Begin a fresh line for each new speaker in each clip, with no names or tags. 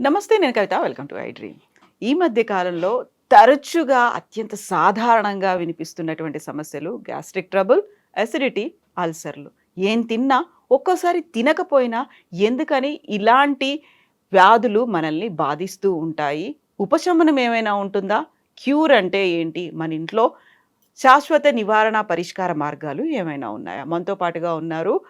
నమస్తే నేను కవిత. Welcome to iDream. ఈ మధ్య కాలంలో తరచుగా అత్యంత సాధారణంగా వినిపిస్తున్నటువంటి సమస్యలు గ్యాస్ట్రిక్ ట్రబుల్ అసిడిటీ అల్సర్లు ఏం తిన్నా ఒక్కోసారి తినకపోయినా ఎందుకని ఇలాంటి వ్యాధులు మనల్ని బాధిస్తూ ఉంటాయి? ఉపశమనం ఏమైనా ఉంటుందా? క్యూర్ అంటే ఏంటి? మన ఇంట్లో శాశ్వత నివారణ పరిష్కార మార్గాలు ఏమైనా ఉన్నాయా? మనతో పాటుగా ఉన్నారు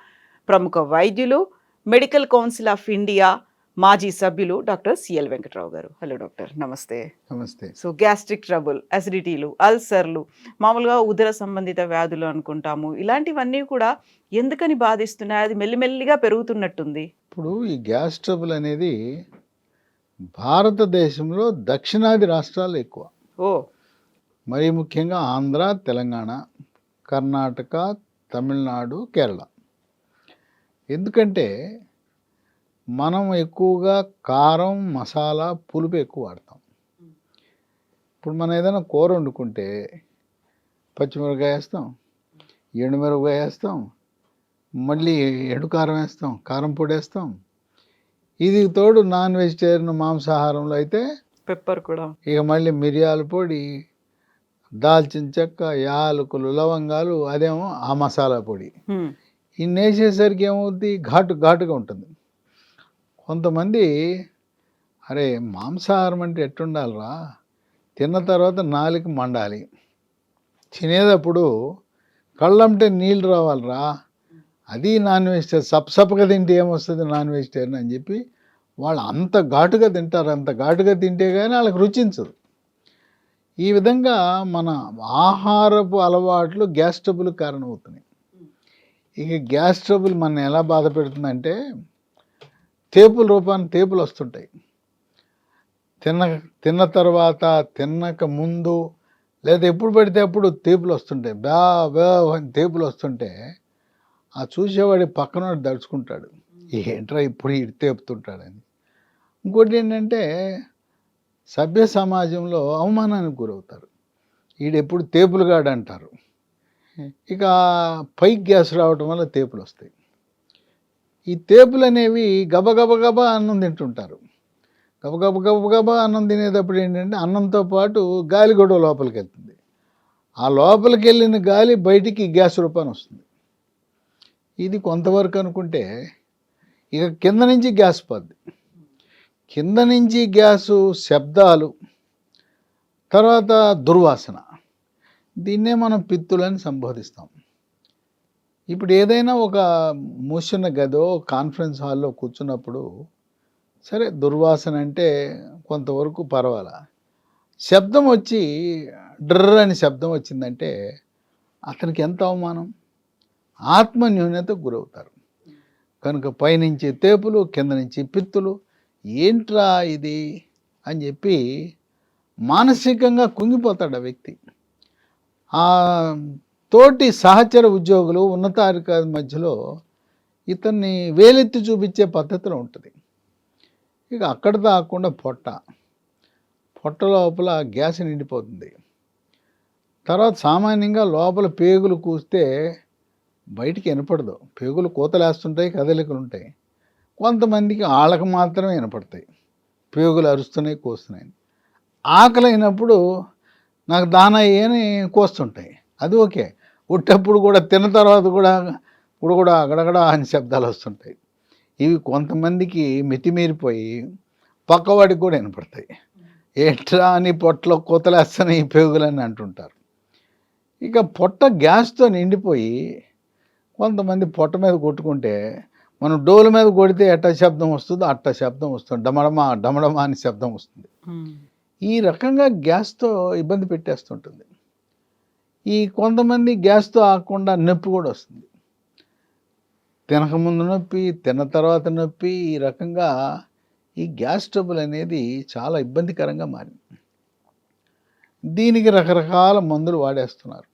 ప్రముఖ వైద్యులు మెడికల్ కౌన్సిల్ ఆఫ్ ఇండియా మాజీ సభ్యులు డాక్టర్ సిఎల్ వెంకట్రావు గారు. హలో డాక్టర్ నమస్తే.
నమస్తే.
సో గ్యాస్ట్రిక్ ట్రబుల్ అసిడిటీలు అల్సర్లు మామూలుగా ఉదర సంబంధిత వ్యాధులు అనుకుంటాము. ఇలాంటివన్నీ కూడా ఎందుకని బాధిస్తున్నాయి? అది మెల్లిమెల్లిగా పెరుగుతున్నట్టుంది.
ఇప్పుడు ఈ గ్యాస్ ట్రబుల్ అనేది భారతదేశంలో దక్షిణాది రాష్ట్రాలు ఎక్కువ.
ఓ.
మరీ ముఖ్యంగా ఆంధ్ర తెలంగాణ కర్ణాటక తమిళనాడు కేరళ. ఎందుకంటే మనం ఎక్కువగా కారం మసాలా పులుపు ఎక్కువ వాడతాం. ఇప్పుడు మనం ఏదైనా కూర వండుకుంటే పచ్చిమిరపకాయ వేస్తాం ఎండుమిరపకాయ వేస్తాం మళ్ళీ ఎండు కారం వేస్తాం కారం పొడి వేస్తాం. ఇది తోడు నాన్ వెజిటేరియన్ మాంసాహారంలో అయితే
పెప్పర్ కూడా.
ఇక మళ్ళీ మిరియాల పొడి దాల్చిన చెక్క యాలకులు లవంగాలు అదేమో ఆ మసాలా పొడి. ఇన్ని వేసేసరికి ఏమవుద్ది? ఘాటు ఘాటుగా ఉంటుంది. కొంతమంది అరే మాంసాహారం అంటే ఎట్టుండాలిరా? తిన్న తర్వాత నాలుక మండాలి. తినేటప్పుడు కళ్ళంటే నీళ్ళు రావాలిరా? అది నాన్ వెజిటేరియన్. సప్సప్గా తింటే ఏమొస్తుంది నాన్ వెజిటేరియన్ అని చెప్పి వాళ్ళు అంత ఘాటుగా తింటారు. అంత ఘాటుగా తింటే కానీ వాళ్ళకి రుచించదు. ఈ విధంగా మన ఆహారపు అలవాట్లు గ్యాస్ ట్రబుల్ కారణమవుతున్నాయి. ఇక గ్యాస్ ట్రబుల్ మన ఎలా బాధ పెడుతుందంటే తేపుల రూపాన్ని తేపులు వస్తుంటాయి. తిన్న తిన్న తర్వాత తిన్నక ముందు లేదా ఎప్పుడు పడితే అప్పుడు తేపులు వస్తుంటాయి. బా బా అని తేపులు వస్తుంటే ఆ చూసేవాడి పక్కన దడుచుకుంటాడు. ఏంట్రా ఇప్పుడు ఇటు తేపుతుంటాడని? ఇంకోటి ఏంటంటే సభ్య సమాజంలో అవమానానికి గురవుతారు. ఈడెప్పుడు తేపులుగాడు అంటారు ఇక పైకి గ్యాస్ రావటం వల్ల తేపులు వస్తాయి. ఈ తేపులు అనేవి గబగబగబా అన్నం తింటుంటారు. గబగబగబగబ అన్నం తినేటప్పుడు ఏంటంటే అన్నంతో పాటు గాలి కూడా లోపలికి వెళ్తుంది ఆ లోపలికి వెళ్ళిన గాలి బయటికి గ్యాస్ రూపాన్ని వస్తుంది. ఇది కొంతవరకు అనుకుంటే ఇక కింద నుంచి గ్యాస్ పోద్ది. కింద నుంచి గ్యాసు శబ్దాలు తర్వాత దుర్వాసన. దీన్నే మనం పిత్తులని సంబోధిస్తాం. ఇప్పుడు ఏదైనా ఒక మూసిన గదో కాన్ఫరెన్స్ హాల్లో కూర్చున్నప్పుడు సరే దుర్వాసన అంటే కొంతవరకు పర్వాలా. శబ్దం వచ్చి డ్రర్ అని శబ్దం వచ్చిందంటే అతనికి ఎంత అవమానం? ఆత్మన్యూన్యతకు గురవుతారు. కనుక పైనుంచి తేపులు కింద నుంచి పిత్తులు ఏంట్రా ఇది? అని చెప్పి మానసికంగా కుంగిపోతాడు ఆ వ్యక్తి. ఆ తోటి సహచర ఉద్యోగులు ఉన్నతాధికారి మధ్యలో ఇతన్ని వేలెత్తి చూపించే పద్ధతిలో ఉంటుంది. ఇక అక్కడ దాకుండా పొట్ట. పొట్ట లోపల గ్యాస్ నిండిపోతుంది. తర్వాత సామాన్యంగా లోపల పేగులు కూస్తే బయటికి వినపడదు. పేగులు కూతలేస్తుంటాయి కదలికలు ఉంటాయి కొంతమందికి ఆళ్ళకు మాత్రమే వినపడతాయి. పేగులు అరుస్తున్నాయి కోస్తున్నాయి. ఆకలి అయినప్పుడు నాకు దానా అని కోస్తుంటాయి. అది ఓకే. ఉట్టప్పుడు కూడా తిన్న తర్వాత కూడా ఇప్పుడు కూడా అగడగడ అని శబ్దాలు వస్తుంటాయి. ఇవి కొంతమందికి మితిమీరిపోయి పక్కవాడికి కూడా వినపడతాయి. ఎట్లా అని పొట్టలో కూతలేస్తాను ఈ పేగులని అంటుంటారు. ఇక పొట్ట గ్యాస్తో నిండిపోయి కొంతమంది పొట్ట మీద కొట్టుకుంటే మనం డోలు మీద కొడితే ఎట్ట శబ్దం వస్తుందో అట్ట శబ్దం వస్తుంది. డమడమా డమడమా అని శబ్దం వస్తుంది. ఈ రకంగా గ్యాస్తో ఇబ్బంది పెట్టేస్తుంటుంది. ఈ కొంతమంది గ్యాస్తో ఆకుండా నొప్పి కూడా వస్తుంది. తినకముందు నొప్పి తిన్న తర్వాత నొప్పి ఈ రకంగా ఈ గ్యాస్ ట్రబుల్ అనేది చాలా ఇబ్బందికరంగా మారింది. దీనికి రకరకాల మందులు వాడేస్తున్నారు.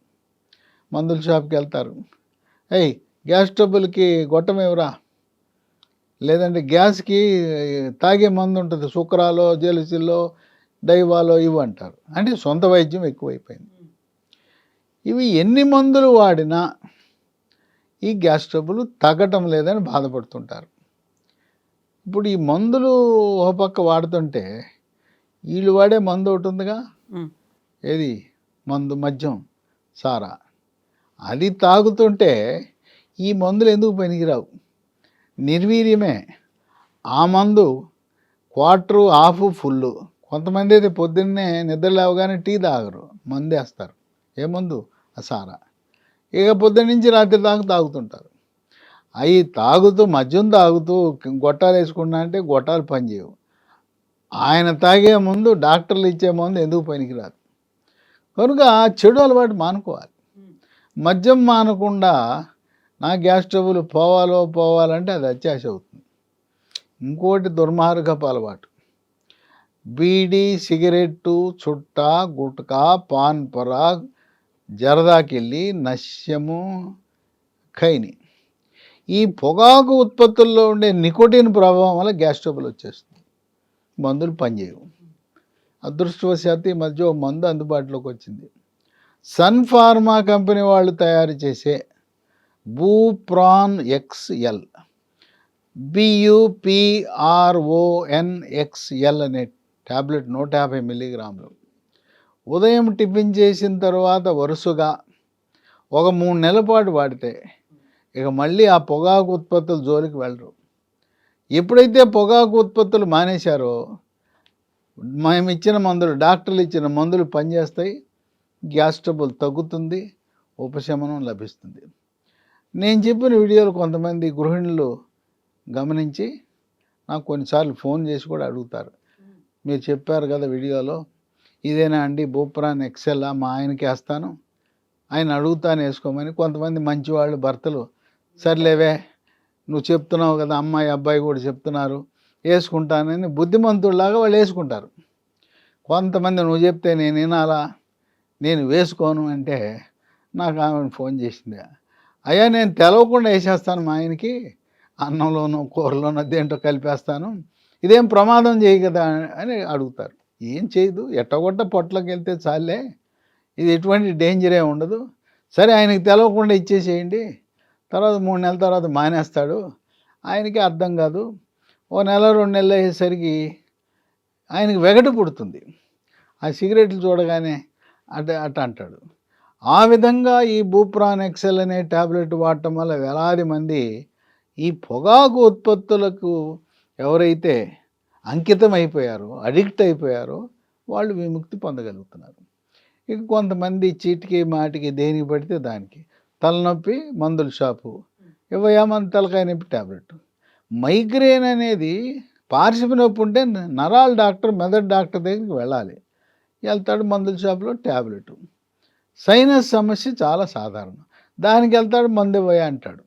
మందుల షాప్కి వెళ్తారు. ఏయ్ గ్యాస్ ట్రబుల్కి గొట్టమేవరా లేదంటే గ్యాస్కి తాగే మందు ఉంటుంది. సుక్రాలో జెలిసిల్లో డైవాలో ఇవి అంటారు. అంటే సొంత వైద్యం ఎక్కువైపోయింది. ఇవి ఎన్ని మందులు వాడినా ఈ గ్యాస్ ట్రబుల్ తగ్గటం లేదని బాధపడుతుంటారు. ఇప్పుడు ఈ మందులు ఒక పక్క వాడుతుంటే వీళ్ళు వాడే మందు ఒకటి ఉందిగా? ఏది? మందు మద్యం సారా. అది తాగుతుంటే ఈ మందులు ఎందుకు పనికిరావు? నిర్వీర్యమే. ఆ మందు క్వార్టరు హాఫ్ ఫుల్ కొంతమంది అయితే పొద్దున్నే నిద్ర లేవగానే టీ తాగరు. మందు వేస్తారు. ఏ మందు? ఆ సారా ఇక పొద్దున్న నుంచి రాత్రి దాకా తాగుతుంటారు. అవి తాగుతూ మద్యం తాగుతూ గొట్టాలు వేసుకున్నా అంటే గొట్టాలు పనిచేయవు ఆయన తాగే ముందు డాక్టర్లు ఇచ్చే మందు ఎందుకు పనికిరాదు? కనుక చెడు అలవాటు మానుకోవాలి. మద్యం మానకుండా నా గ్యాస్ ట్రబుల్ పోవాలో పోవాలంటే అది అత్యాశ అవుతుంది. ఇంకోటి దుర్మార్గపు అలవాటు బీడీ సిగరెట్టు చుట్ట గుట్కా పాన్ పరాగ్ జరదాకెళ్ళి నశ్యము ఖైని. ఈ పొగాకు ఉత్పత్తుల్లో ఉండే నికోటిన్ ప్రభావం వల్ల గ్యాస్ ట్రబుల్ వచ్చేస్తుంది మందులు పనిచేయవు. అదృష్టవశాత్తు ఈ మధ్య ఓ మందు అందుబాటులోకి వచ్చింది. సన్ ఫార్మా కంపెనీ వాళ్ళు తయారు చేసే బూప్రాన్ ఎక్స్ఎల్ బియుపిఆర్ఓఎన్ఎక్స్ఎల్ అనే ట్యాబ్లెట్ నూట యాభై మిల్లీగ్రాములు. ఉదయం టిఫిన్ చేసిన తర్వాత వరుసగా ఒక మూడు నెలల పాటు వాడితే ఇక మళ్ళీ ఆ పొగాకు ఉత్పత్తుల జోలికి వెళ్ళరు. ఎప్పుడైతే పొగాకు ఉత్పత్తులు మానేశారో మేము ఇచ్చిన మందులు డాక్టర్లు ఇచ్చిన మందులు పనిచేస్తాయి గ్యాస్ ట్రబుల్ తగ్గుతుంది ఉపశమనం లభిస్తుంది. నేను చెప్పిన వీడియోలు కొంతమంది గృహిణులు గమనించి నాకు కొన్నిసార్లు ఫోన్ చేసి కూడా అడుగుతారు. మీరు చెప్పారు కదా వీడియోలో ఇదేనా అండి? బూప్రాన్ ఎక్సెల్ మా ఆయనకి వేస్తాను. ఆయన అడుగుతాను వేసుకోమని. కొంతమంది మంచివాళ్ళు భర్తలు సర్లేవే నువ్వు చెప్తున్నావు కదా అమ్మాయి అబ్బాయి కూడా చెప్తున్నారు వేసుకుంటానని బుద్ధిమంతుడిలాగా వాళ్ళు వేసుకుంటారు. కొంతమంది నువ్వు చెప్తే నేను వినాలా? నేను వేసుకోను అంటే నాకు ఆమె ఫోన్ చేసింది. అయ్యా నేను తెలవకుండా వేసేస్తాను మా ఆయనకి. అన్నంలోనూ కూరలోనూ దేంటో కలిపేస్తాను. ఇదేం ప్రమాదం చేయి కదా అని అడుగుతారు. ఏం చేయదు ఎట్టగొట్ట పొట్లకి వెళ్తే చాలే. ఇది ఎటువంటి డేంజరే ఉండదు. సరే ఆయనకి తెలవకుండా ఇచ్చేసేయండి. తర్వాత మూడు నెలల తర్వాత మానేస్తాడు. ఆయనకి అర్థం కాదు. ఓ నెల రెండు నెలలు అయ్యేసరికి ఆయనకి వెగటు పుడుతుంది. ఆ సిగరెట్లు చూడగానే అట అట అంటాడు. ఆ విధంగా ఈ బూప్రాన్ ఎక్సెల్ అనే ట్యాబ్లెట్ వాడటం వల్ల వేలాది మంది ఈ పొగాకు ఉత్పత్తులకు ఎవరైతే అంకితం అయిపోయారో అడిక్ట్ అయిపోయారో వాళ్ళు విముక్తి పొందగలుగుతున్నారు. ఇక కొంతమంది చీటికి మాటికి దేనికి పడితే దానికి. తలనొప్పి మందుల షాపు. ఇవ్వయా మన తలకాయ నొప్పి ట్యాబ్లెట్ మైగ్రేన్ అనేది పార్శ్వ నొప్పి ఉంటే నరాల డాక్టర్ మెదడు డాక్టర్ దగ్గరికి వెళ్ళాలి. వెళ్తాడు మందుల షాపులో ట్యాబ్లెట్ సైనస్ సమస్య చాలా సాధారణం. దానికి వెళ్తాడు మందు పోయా అంటాడు.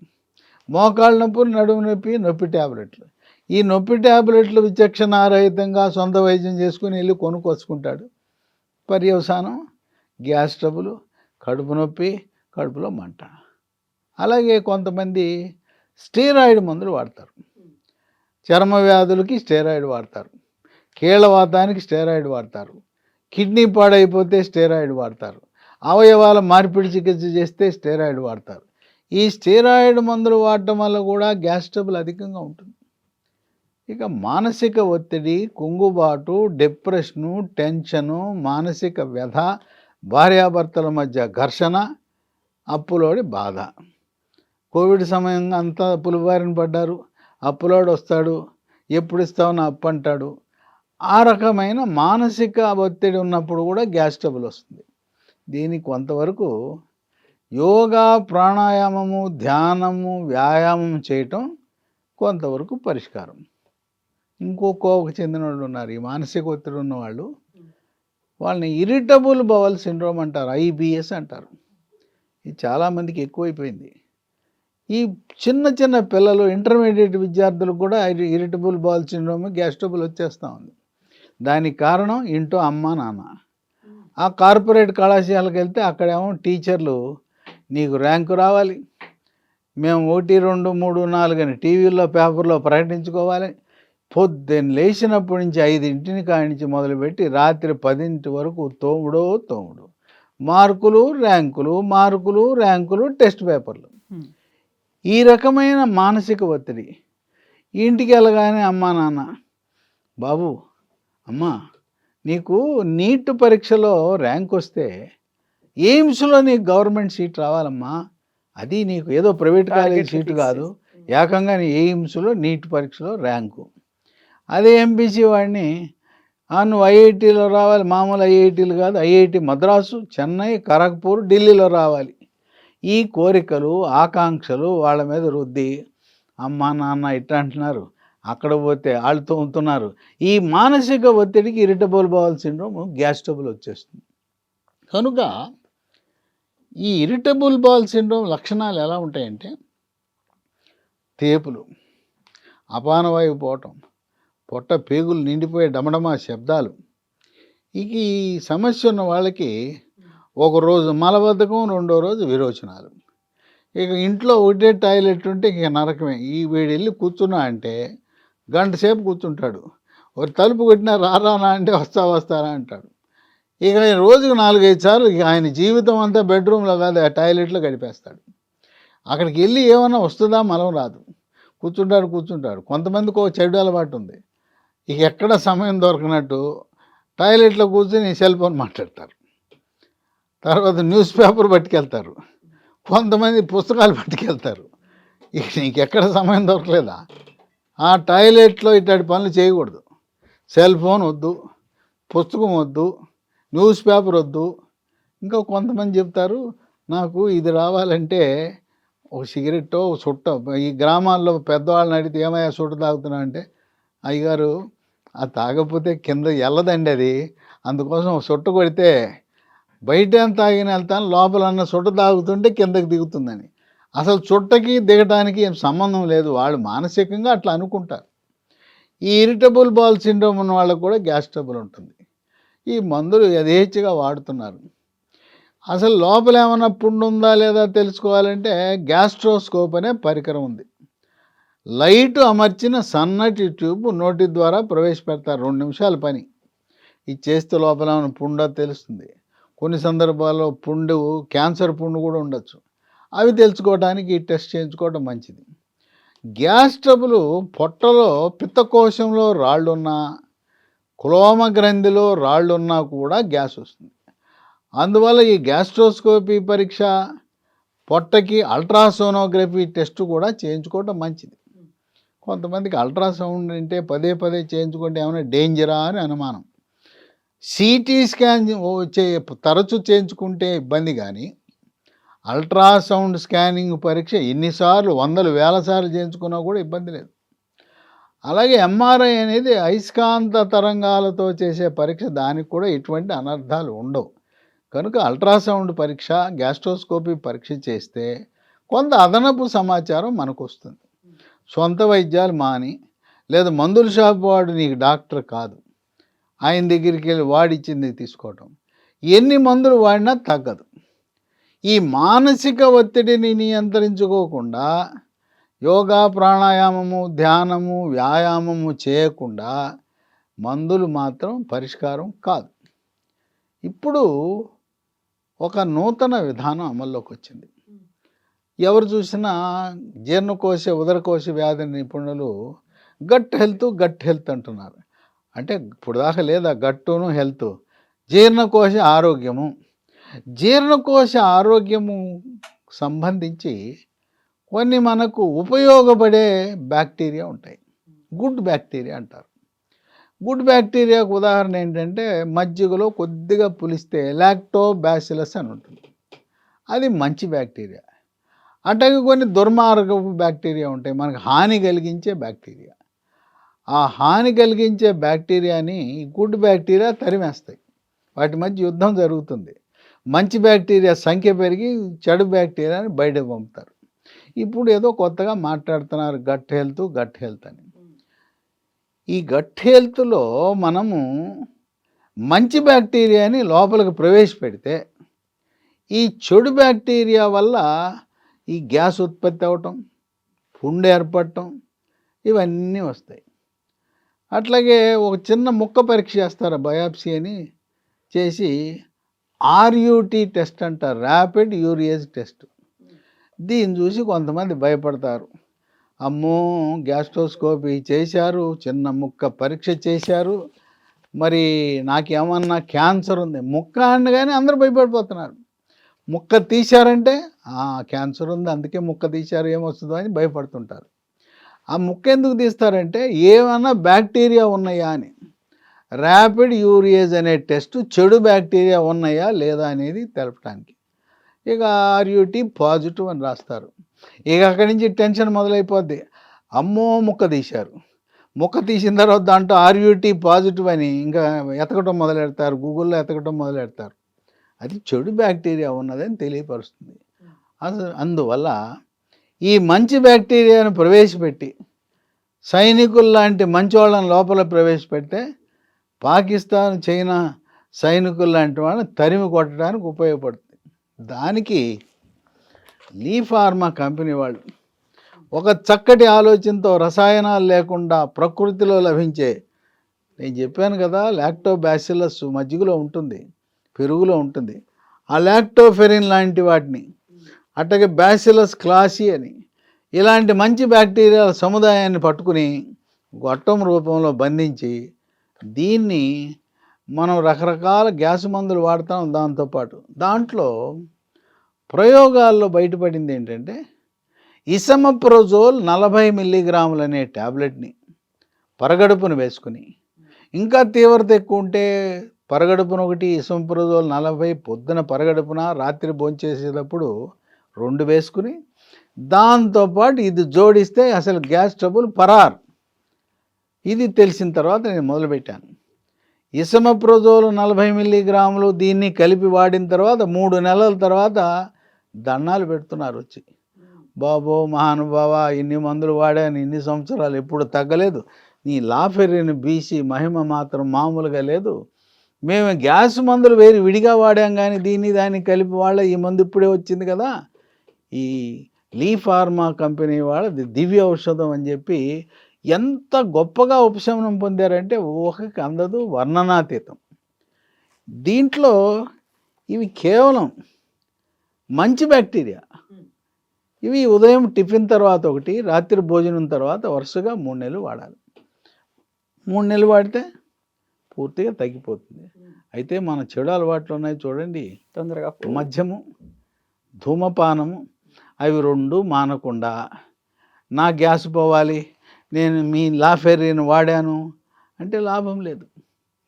మోకాళ్ళ నొప్పులు నడుము నొప్పి నొప్పి ట్యాబ్లెట్లు ఈ నొప్పి ట్యాబ్లెట్లు విచక్షణారహితంగా సొంత వైద్యం చేసుకుని వెళ్ళి కొనుక్కొచ్చుకుంటాడు. పర్యవసానం గ్యాస్ ట్రబులు కడుపు నొప్పి కడుపులో మంట. అలాగే కొంతమంది స్టీరాయిడ్ మందులు వాడతారు. చర్మ వ్యాధులకి స్టెరాయిడ్ వాడతారు. కీళ్ళవాతానికి స్టెరాయిడ్ వాడతారు. కిడ్నీ పాడైపోతే స్టెరాయిడ్ వాడతారు. అవయవాల మార్పిడి చికిత్స చేస్తే స్టెరాయిడ్ వాడతారు. ఈ స్టెరాయిడ్ మందులు వాడటం వల్ల కూడా గ్యాస్ ట్రబుల్ అధికంగా ఉంటుంది. ఇక మానసిక ఒత్తిడి కుంగుబాటు డిప్రెషను టెన్షను మానసిక వ్యధ భార్యాభర్తల మధ్య ఘర్షణ అప్పులోడి బాధ. కోవిడ్ సమయంగా అంతా పులిబారిన పడ్డారు. అప్పులోడు వస్తాడు. ఎప్పుడు ఇస్తావు నా అప్పు అంటాడు. ఆ రకమైన మానసిక ఒత్తిడి ఉన్నప్పుడు కూడా గ్యాస్ ట్రబుల్ వస్తుంది. దీని కొంతవరకు యోగా ప్రాణాయామము ధ్యానము వ్యాయామం చేయటం కొంతవరకు పరిష్కారం. ఇంకో కోవకు చెందిన వాళ్ళు ఉన్నారు. ఈ మానసిక ఒత్తిడి ఉన్నవాళ్ళు వాళ్ళని ఇరిటబుల్ బవల్ సిండ్రోమ్ అంటారు. ఐబిఎస్ అంటారు. ఇది చాలామందికి ఎక్కువైపోయింది. ఈ చిన్న చిన్న పిల్లలు ఇంటర్మీడియట్ విద్యార్థులకు కూడా ఇరిటబుల్ బవల్ సిండ్రోమ్ గ్యాస్ట్రబుల్ వచ్చేస్తూ ఉంది. దానికి కారణం ఇంట్లో అమ్మ నాన్న. ఆ కార్పొరేట్ కళాశాలకు వెళ్తే అక్కడేమో టీచర్లు నీకు ర్యాంకు రావాలి. మేము ఒకటి రెండు మూడు నాలుగు అని టీవీల్లో పేపర్లో ప్రకటించుకోవాలి. పొద్దున్న లేచినప్పటి నుంచి ఐదింటిని కానించి మొదలుపెట్టి రాత్రి పదింటి వరకు తోముడో తోముడు. మార్కులు ర్యాంకులు మార్కులు ర్యాంకులు టెస్ట్ పేపర్లు. ఈ రకమైన మానసిక ఒత్తిడి. ఇంటికి వెళ్ళగానే అమ్మా నాన్న బాబు అమ్మా నీకు నీట్ పరీక్షలో ర్యాంక్ వస్తే ఎయిమ్స్లో నీకు గవర్నమెంట్ సీట్ రావాలమ్మా. అది నీకు ఏదో ప్రైవేట్ కాలేజ్ సీటు కాదు. ఏకంగా నీ ఎయిమ్స్లో నీట్ పరీక్షలో ర్యాంకు. అదే ఎంపీసీ వాడిని "ఆ, నువ్వు ఐఐటీలో రావాలి మామూలు ఐఐటీలు కాదు ఐఐటి మద్రాసు చెన్నై ఖరగ్పూర్ ఢిల్లీలో రావాలి. ఈ కోరికలు ఆకాంక్షలు వాళ్ళ మీద రుద్ది అమ్మ నాన్న ఇట్లా అంటున్నారు. అక్కడ పోతే వాళ్ళు తోముతున్నారు ఈ మానసిక ఒత్తిడికి irritable bowel syndrome gas trouble వచ్చేస్తుంది. కనుక ఈ ఇరిటబుల్ బౌల్ సిండ్రోమ్ లక్షణాలు ఎలా ఉంటాయంటే తేపులు అపానవాయువు పోవటం పొట్ట పేగులు నిండిపోయే డమడమా శబ్దాలు. ఇక ఈ సమస్య ఉన్న వాళ్ళకి ఒక రోజు మలబద్ధకం రెండో రోజు విరోచనాలు. ఇక ఇంట్లో ఒకటే టాయిలెట్ ఉంటే ఇక నరకమే. ఈ వీడు వెళ్ళి కూర్చున్నా అంటే గంట సేపు కూర్చుంటాడు. ఒక తలుపు కొట్టినా రారానా అంటే వస్తా వస్తారా అంటాడు. ఇక ఆయన రోజుకు నాలుగైదు సార్లు ఇక ఆయన జీవితం అంతా బెడ్రూమ్లో కాదు ఆ టాయిలెట్లో గడిపేస్తాడు. అక్కడికి వెళ్ళి ఏమన్నా వస్తుందా మలం రాదు. కూర్చుంటాడు కూర్చుంటాడు. కొంతమందికి ఒక చెడు అలవాటు ఉంది. ఇక ఎక్కడ సమయం దొరకనట్టు టాయిలెట్లో కూర్చొని సెల్ ఫోన్ మాట్లాడతారు. తర్వాత న్యూస్ పేపర్ పట్టుకెళ్తారు. కొంతమంది పుస్తకాలు పట్టుకెళ్తారు. ఇక నీకు ఎక్కడ సమయం దొరకలేదా? ఆ టాయిలెట్లో ఇట్లాంటి పనులు చేయకూడదు. సెల్ ఫోన్ వద్దు పుస్తకం వద్దు న్యూస్ పేపర్ వద్దు. ఇంకా కొంతమంది చెప్తారు నాకు ఇది రావాలంటే ఒక సిగరెట్టో చుట్ట ఈ గ్రామాల్లో పెద్దవాళ్ళని అడిగితే ఏమయ్యా చుట్ట తాగుతున్నా? అంటే అయ్యగారు అది తాగకపోతే కింద వెళ్ళదండి అది. అందుకోసం చుట్ట కొడితే బయట ఎంత తాగిన వెళ్తాను లోపల అన్న చుట్ట తాగుతుంటే కిందకి దిగుతుందని. అసలు చుట్టకి దిగటానికి ఏం సంబంధం లేదు. వాళ్ళు మానసికంగా అట్లా అనుకుంటారు. ఈ ఇరిటబుల్ బాల్ సిండ్రోమ్ ఉన్న వాళ్ళకు కూడా గ్యాస్ ట్రబుల్ ఉంటుంది. ఈ మందులు యథేచ్ఛగా వాడుతున్నారు. అసలు లోపల ఏమైనా పుండు ఉందా లేదా తెలుసుకోవాలంటే గ్యాస్ట్రోస్కోప్ అనే పరికరం ఉంది. లైట్ అమర్చిన సన్నటి ట్యూబ్ నోటి ద్వారా ప్రవేశపెడతారు. రెండు నిమిషాల పని. ఇది చేస్తే లోపల ఏమైనా పుండా తెలుస్తుంది. కొన్ని సందర్భాల్లో పుండు క్యాన్సర్ పుండు కూడా ఉండొచ్చు. అవి తెలుసుకోవడానికి ఈ టెస్ట్ చేయించుకోవడం మంచిది. గ్యాస్ ట్రబుల్ పొట్టలో పిత్తకోశంలో రాళ్ళున్నా కులోమ గ్రంథిలో రాళ్ళున్నా కూడా గ్యాస్ వస్తుంది. అందువల్ల ఈ గ్యాస్ట్రోస్కోపీ పరీక్ష పొట్టకి అల్ట్రాసోనోగ్రఫీ టెస్ట్ కూడా చేయించుకోవటం మంచిది. కొంతమందికి అల్ట్రాసౌండ్ అంటే పదే పదే చేయించుకుంటే ఏమైనా డేంజరా అని అనుమానం. సిటీ స్కాన్ చే తరచు చేయించుకుంటే ఇబ్బంది కానీ అల్ట్రాసౌండ్ స్కానింగ్ పరీక్ష ఎన్నిసార్లు వందలు వేల సార్లు చేయించుకున్నా కూడా ఇబ్బంది లేదు. అలాగే ఎంఆర్ఐ అనేది అయస్కాంత తరంగాలతో చేసే పరీక్ష దానికి కూడా ఎటువంటి అనర్థాలు ఉండవు. కనుక అల్ట్రాసౌండ్ పరీక్ష గ్యాస్ట్రోస్కోపీ పరీక్ష చేస్తే కొంత అదనపు సమాచారం మనకు వస్తుంది సొంత వైద్యాలు మాని లేదా మందుల షాప్ వాడు నీకు డాక్టర్ కాదు. ఆయన దగ్గరికి వెళ్ళి వాడిచ్చింది తీసుకోవటం. ఎన్ని మందులు వాడినా తగ్గదు. ఈ మానసిక ఒత్తిడిని నియంత్రించుకోకుండా యోగా ప్రాణాయామము ధ్యానము వ్యాయామము చేయకుండా మందులు మాత్రం పరిష్కారం కాదు. ఇప్పుడు ఒక నూతన విధానం అమల్లోకి వచ్చింది ఎవరు చూసినా జీర్ణకోశ ఉదరకోశ వ్యాధి నిపుణులు గట్ హెల్త్ గట్ హెల్త్ అంటున్నారు. అంటే ఇప్పుడు దాకా లేదా గట్టును హెల్త్ జీర్ణకోశ ఆరోగ్యము జీర్ణకోశ ఆరోగ్యము సంబంధించి కొన్ని మనకు ఉపయోగపడే బ్యాక్టీరియా ఉంటాయి. గుడ్ బ్యాక్టీరియా అంటారు. గుడ్ బ్యాక్టీరియాకు ఉదాహరణ ఏంటంటే మజ్జిగలో కొద్దిగా పులిస్తే లాక్టో బ్యాసిలస్ అని ఉంటుంది. అది మంచి బ్యాక్టీరియా. అట్లాగే కొన్ని దుర్మార్గపు బ్యాక్టీరియా ఉంటాయి. మనకు హాని కలిగించే బ్యాక్టీరియా. ఆ హాని కలిగించే బ్యాక్టీరియాని గుడ్ బ్యాక్టీరియా తరిమేస్తాయి. వాటి మధ్య యుద్ధం జరుగుతుంది. మంచి బ్యాక్టీరియా సంఖ్య పెరిగి చెడు బ్యాక్టీరియాని బయటకు పంపుతారు. ఇప్పుడు ఏదో కొత్తగా మాట్లాడుతున్నారు గట్ హెల్త్ గట్ హెల్త్ అని. ఈ గట్ హెల్త్లో మనము మంచి బ్యాక్టీరియాని లోపలికి ప్రవేశపెడితే ఈ చెడు బ్యాక్టీరియా వల్ల ఈ గ్యాస్ ఉత్పత్తి అవటం పుండు ఏర్పడటం ఇవన్నీ వస్తాయి. అట్లాగే ఒక చిన్న ముక్క పరీక్ష చేస్తారు బయాప్సీ అని చేసి ఆర్యూటీ టెస్ట్ అంటారు ర్యాపిడ్ యూరియేజ్ టెస్ట్. దీన్ని చూసి కొంతమంది భయపడతారు. అమ్మో గ్యాస్ట్రోస్కోపీ చేశారు చిన్న ముక్క పరీక్ష చేశారు. మరి నాకేమన్నా క్యాన్సర్ ఉంది? ముక్క అనగానే అందరూ భయపడిపోతున్నారు. ముక్క తీశారంటే క్యాన్సర్ ఉంది అందుకే ముక్క తీశారు ఏమొస్తుందో అని భయపడుతుంటారు. ఆ ముక్క ఎందుకు తీస్తారంటే ఏమన్నా బ్యాక్టీరియా ఉన్నాయా అని. ర్యాపిడ్ యూరియేజ్ అనే టెస్ట్ చెడు బ్యాక్టీరియా ఉన్నాయా లేదా అనేది తెలపడానికి ఇక ఆర్యూటీ పాజిటివ్ అని రాస్తారు. ఇక అక్కడి నుంచి టెన్షన్ మొదలైపోద్ది. అమ్మో ముక్క తీశారు. ముక్క తీసిన తర్వాత దాంట్లో ఆర్యూటీ పాజిటివ్ అని ఇంకా ఎతకటం మొదలెడతారు. గూగుల్లో ఎతకటం మొదలెడతారు. అది చెడు బ్యాక్టీరియా ఉన్నదని తెలియపరుస్తుంది. అసలు అందువల్ల ఈ మంచి బ్యాక్టీరియాను ప్రవేశపెట్టి సైనికులు లాంటి మంచి వాళ్ళని లోపల ప్రవేశపెడితే పాకిస్తాన్ చైనా సైనికులు లాంటి వాళ్ళని తరిమి కొట్టడానికి ఉపయోగపడుతుంది. దానికి లీ ఫార్మా కంపెనీ వాళ్ళు ఒక చక్కటి ఆలోచనతో రసాయనాలు లేకుండా ప్రకృతిలో లభించే నేను చెప్పాను కదా లాక్టోబాసిల్లస్ మజ్జిగలో ఉంటుంది పెరుగులో ఉంటుంది. ఆ లాక్టోఫెరిన్ లాంటి వాటిని అట్టగే బ్యాసిలస్ క్లాసి అని ఇలాంటి మంచి బ్యాక్టీరియాల సముదాయాన్ని పట్టుకుని గొట్టం రూపంలో బంధించి దీన్ని మనం రకరకాల గ్యాస్ మందులు వాడతాం దాంతోపాటు దాంట్లో ప్రయోగాల్లో బయటపడింది ఏంటంటే ఇసమప్రోజోల్ నలభై మిల్లీగ్రాములు అనే ట్యాబ్లెట్ని పరగడుపును వేసుకుని ఇంకా తీవ్రత ఎక్కువ ఉంటే పరగడుపున ఒకటి ఇసమప్రోజోల్ నలభై పొద్దున పరగడుపున రాత్రి భోంచేసేటప్పుడు రెండు వేసుకుని దాంతోపాటు ఇది జోడిస్తే అసలు గ్యాస్ ట్రబుల్ పరార్. ఇది తెలిసిన తర్వాత నేను మొదలుపెట్టాను. ఇసమప్రోజోల్ నలభై మిల్లీగ్రాములు దీన్ని కలిపి వాడిన తర్వాత మూడు నెలల తర్వాత దండాలు పెడుతున్నారు వచ్చి. బాబో మహానుభావ ఇన్ని మందులు వాడాను ఇన్ని సంవత్సరాలు ఎప్పుడు తగ్గలేదు. నీ లాఫెరిన్ బీసీ మహిమ మాత్రం మామూలుగా లేదు. మేము గ్యాస్ మందులు వేరు విడిగా వాడాం కానీ దీన్ని దాన్ని కలిపి వాళ్ళ ఈ మందు ఇప్పుడే వచ్చింది కదా. ఈ లీ ఫార్మా కంపెనీ వాళ్ళది దివ్య ఔషధం అని చెప్పి ఎంత గొప్పగా ఉపశమనం పొందారంటే ఊహకి అందదు వర్ణనాతీతం. దీంట్లో ఇవి కేవలం మంచి బ్యాక్టీరియా. ఇవి ఉదయం టిఫిన్ తర్వాత ఒకటి రాత్రి భోజనం తర్వాత వరుసగా మూడు నెలలు వాడాలి. మూడు నెలలు వాడితే పూర్తిగా తగ్గిపోతుంది. అయితే మన చెడు అలవాట్లు ఉన్నాయి చూడండి.
తొందరగా
మద్యము ధూమపానము అవి రెండు మానకుండా నా గ్యాస్ పోవాలి. నేను మీ లాఫెరీని వాడాను అంటే లాభం లేదు.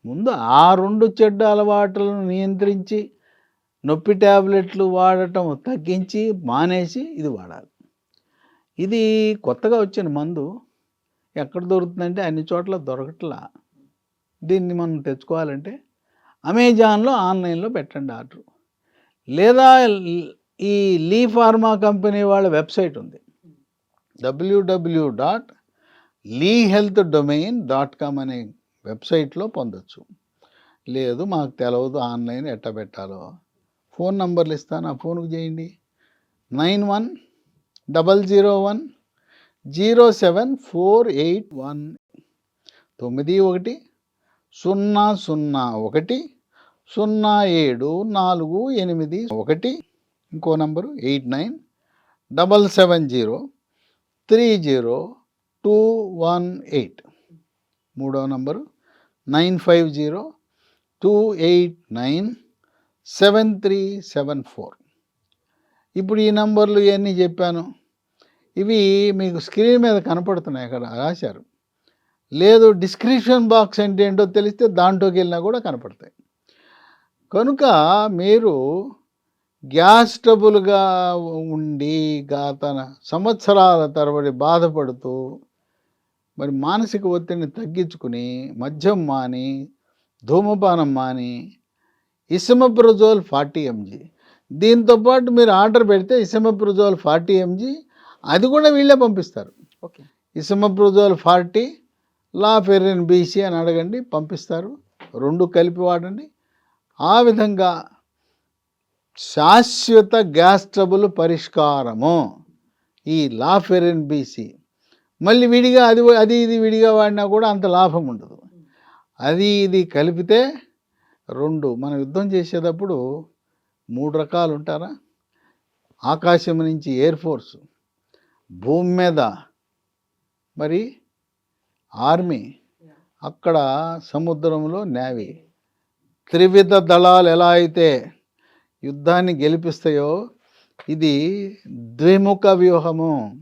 ముందు ఆ రెండు చెడ్డ అలవాట్లను నియంత్రించి నొప్పి ట్యాబ్లెట్లు వాడటం తగ్గించి మానేసి ఇది వాడాలి. ఇది కొత్తగా వచ్చిన మందు ఎక్కడ దొరుకుతుందంటే అన్ని చోట్ల దొరకట్లా. దీన్ని మనం తెచ్చుకోవాలంటే అమెజాన్లో ఆన్లైన్లో పెట్టండి ఆర్డర్. లేదా ఈ లీ ఫార్మా కంపెనీ వాళ్ళ వెబ్సైట్ ఉంది. WWW dot Lee health domain dot com అనే వెబ్సైట్లో పొందొచ్చు. లేదు మాకు తెలవదు ఆన్లైన్ ఎట్ట పెట్టాలో. ఫోన్ నంబర్లు ఇస్తాను ఆ ఫోన్కు చేయండి. Nine one double zero one zero seven four eight one తొమ్మిది ఒకటి సున్నా సున్నా ఒకటి సున్నా ఏడు నాలుగు ఎనిమిది ఒకటి. ఇంకో number eight nine double seven zero three zero two one eight మూడో number nine five zero two eight nine seven three seven four ఇప్పుడు ఈ నంబర్లు ఇవన్నీ చెప్పాను? ఇవి మీకు స్క్రీన్ మీద కనపడుతున్నాయి అక్కడ రాశారు. లేదు డిస్క్రిప్షన్ బాక్స్ అంటే ఏంటో తెలిస్తే దాంట్లోకి వెళ్ళినా కూడా కనపడతాయి. కనుక మీరు గ్యాస్ ట్రబుల్గా ఉండి గత సంవత్సరాల తరబడి బాధపడుతూ మరి మానసిక ఒత్తిడిని తగ్గించుకుని మద్యం మాని ధూమపానం మాని ఇసమప్రజోల్ ఫార్టీ ఎంజీ. దీంతోపాటు మీరు ఆర్డర్ పెడితే ఇసమప్రజోల్ ఫార్టీ ఎంజీ అది కూడా వీళ్ళే పంపిస్తారు.
Okay.
Esomeprazole forty Laferin BC అని అడగండి పంపిస్తారు. రెండు కలిపి వాడండి. ఆ విధంగా శాశ్వత గ్యాస్ ట్రబుల్ పరిష్కారము. ఈ లా ఫెరిన్ బీసీ మళ్ళీ విడిగా అది అది ఇది విడిగా వాడినా కూడా అంత లాభం ఉండదు. అది ఇది కలిపితే రెండు మనం యుద్ధం చేసేటప్పుడు మూడు రకాలు ఉంటారా? ఆకాశం నుంచి ఎయిర్ ఫోర్స్ భూమి మీద మరి ఆర్మీ అక్కడ సముద్రంలో నేవీ. త్రివిధ దళాలు ఎలా అయితే యుద్ధాన్ని గెలిపిస్తాయో ఇది ద్విముఖ వ్యూహము.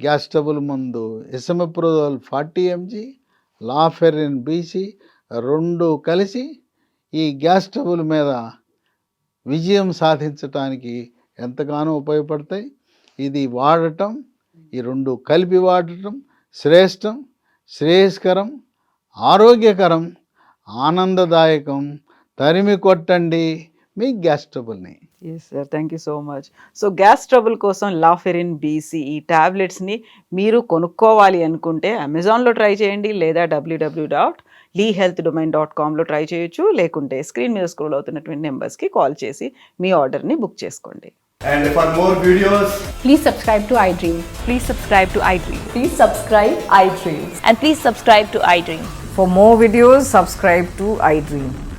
గ్యాస్ ట్రబుల్ ముందు esomeprazole forty MG Laferin BC రెండు కలిసి ఈ గ్యాస్ ట్రబుల్ మీద విజయం సాధించటానికి ఎంతగానో ఉపయోగపడతాయి. ఇది వాడటం ఈ రెండు కలిపి వాడటం శ్రేష్టం శ్రేయస్కరం ఆరోగ్యకరం ఆనందదాయకం. తరిమి కొట్టండి మీ gas ట్రబుల్ని
yes sir thank you so much so gas trouble కోసం లాఫెరిన్ బీసీ ఈ టాబ్లెట్స్ని మీరు కొనుక్కోవాలి అనుకుంటే అమెజాన్లో ట్రై చేయండి లేదా WWW dot Lee health domain dot కామ్లో try చేయొచ్చు లేకుంటే స్క్రీన్ మీద స్క్రోల్ అవుతున్నటువంటి నెంబర్స్కి కాల్ చేసి మీ ఆర్డర్ని బుక్ చేసుకోండి
And for more videos,
Please subscribe to iDream.
Please subscribe to iDream.
Please subscribe iDream.
And please subscribe to iDream.
For more videos, subscribe to iDream.